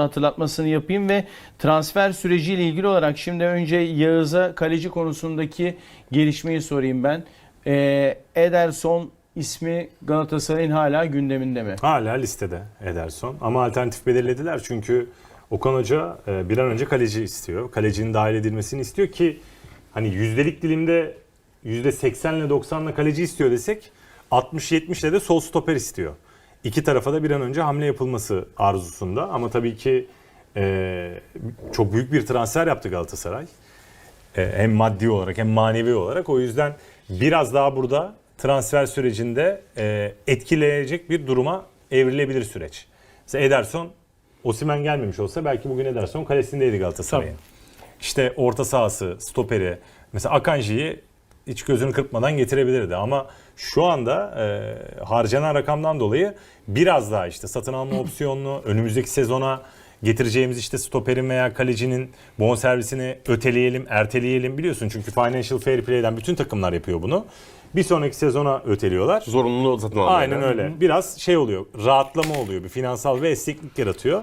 hatırlatmasını yapayım ve transfer süreciyle ilgili olarak şimdi önce Yağız'a kaleci konusundaki gelişmeyi sorayım ben. Ee, Ederson ismi Galatasaray'ın hala gündeminde mi? Hala listede Ederson ama alternatif belirlediler çünkü Okan Hoca e, bir an önce kaleci istiyor. Kalecinin dahil edilmesini istiyor ki hani yüzdelik dilimde %80 ile 90 ile kaleci istiyor desek 60-70 ile de sol stoper istiyor. İki tarafa da bir an önce hamle yapılması arzusunda ama tabii ki e, çok büyük bir transfer yaptı Galatasaray. E, hem maddi olarak hem manevi olarak. O yüzden biraz daha burada transfer sürecinde e, etkileyecek bir duruma evrilebilir süreç. Mesela Ederson, Osimhen gelmemiş olsa belki bugün Ederson kalesindeydi Galatasaray'ın. İşte orta sahası, stoperi, mesela Akanji'yi hiç gözünü kırpmadan getirebilirdi ama şu anda e, harcanan rakamdan dolayı biraz daha işte satın alma opsiyonlu önümüzdeki sezona getireceğimiz işte stoperin veya kalecinin bonservisini öteleyelim, erteleyelim biliyorsun çünkü Financial Fair Play'den bütün takımlar yapıyor bunu. Bir sonraki sezona öteliyorlar. Zorunlu satın alma. Aynen öyle. Biraz şey oluyor, rahatlama oluyor, bir finansal ve esneklik yaratıyor.